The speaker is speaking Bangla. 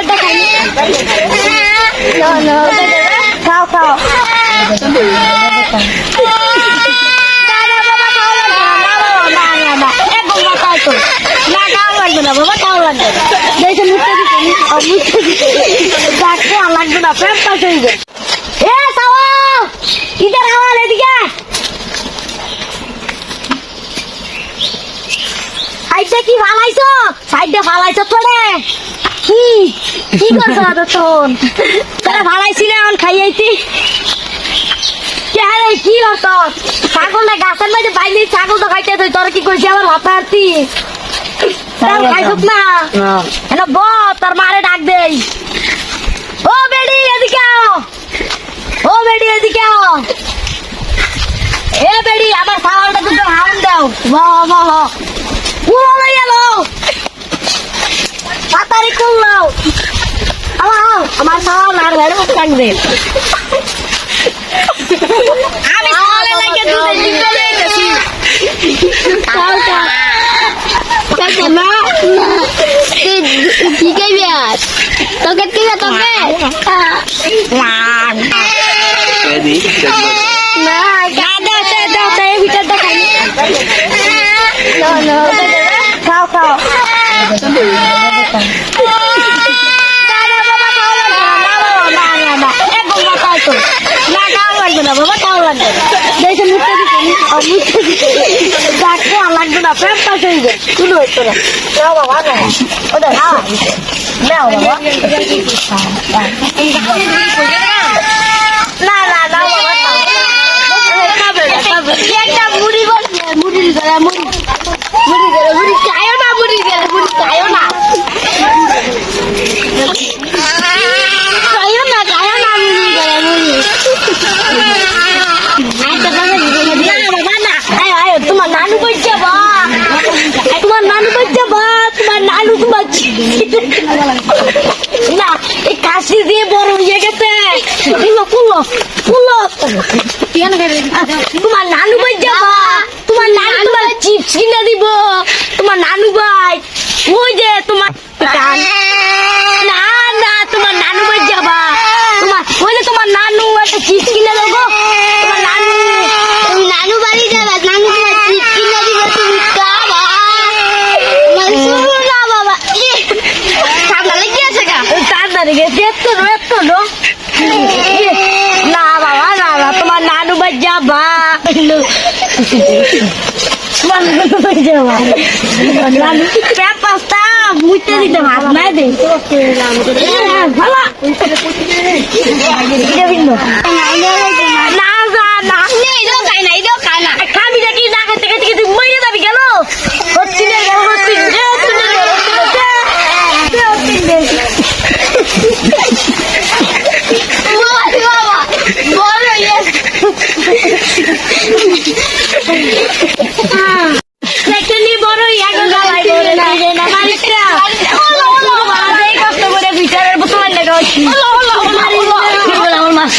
দেখাই না, খাও খাও। বাবা খাও লাগবে না দেখে মুখে দিতে লাগবে না প্রেম পাস হয়ে যাবে এ সাওয়া ইধার আওয়াজ এদিকে সাইডে কি ফালাইছো? সাইডে ফালাইছো তোরে। কি? কি করছ তখন? তোরা ফালাইছিলে এখন খাইয়াইছি কে কি হতো ছাগল না গাছের মধ্যে বাইলে ছাগল তো খাইতে তুই। তোরা কি করছিস আমার মাথা আরতি? তার খাইছত না। এনে ব তোর মারে ডাক দেই। ও বেডি এদিকে আও ও বেডি এদিকে আও এ বেডি আমার খাওয়াটা দুটো হাউন দাও। বাহ বাহ পুরো তাড়াতাড়ি করলাও আমার আমার খাওয়া না ঘরে থাকবে। আমি খাওয়ালে লাগে দুধে খাও খাও কাকা না। কি খাইবি আজ। তোকে কি তোকে? না দাদা দাদা দাদা ভিতর দেখাই না না খাও খাও। না না না এ বাবা খাও তো না খাও লাগবে না বাবা খাও লাগবে না দেখে মুখে দিতে মুখে দিতে ডাকতে আর লাগবে না প্রেম পাস হয়ে যাবে শুরু হইতো না নাও বাবা না ওটা নাও নাও বাবা না না না বাবা খাবে না খাবে একটা মুড়ি বলছে মুড়ি করে মুড়ি মুড়ি করে মুড়ি খায়ও না মুড়ি করে মুড়ি খায়ও না খায়ও না খায়ও না মুড়ি করে মুড়ি আচ্ছা বাবা না বাবা না আয় আয় তোমার নানু বলছে বা তোমার নানু বলছে বা তোমার নানু তোমার না এই কাশি দিয়ে বড় হয়ে গেছে। কুলো কুলো তোমার নানু বাই যাবা। তোমার নানু তোমার চিপস কিনে দিব তোমার নানু ভাই ওই যে তোমার কান। না না তোমার নানু ভাই যাবা তোমার ওই যে তোমার নানু একটা চিপস কিনে দেবো তোমার নানু তুমি নানু বাড়ি যাবা নানু তোমার চিপস কিনে দিব তুমি খাবা না বাবা ঠান্ডা লেগে আছে গা ঠান্ডা লেগে এত নো এত নো না বাবা না না তোমার নানু বাই যাবা পাস্তা মুইতে দিতে ভাত নাই দে ভালো না যা না এটাও খাই না এটাও খাই না খাবি নাকি না খেতে খেতে খেতে মরে যাবি কেন হচ্ছি না হচ্ছি না হচ্ছি না বাবা বড় সেকেন্ডলি বড় ইয়াকে গালাই বলে না যে না মারিটা ওলো ওলো বাবা এই কষ্ট করে বিচারের বোতল লাগা হচ্ছে ওলো ওলো আমার মাছ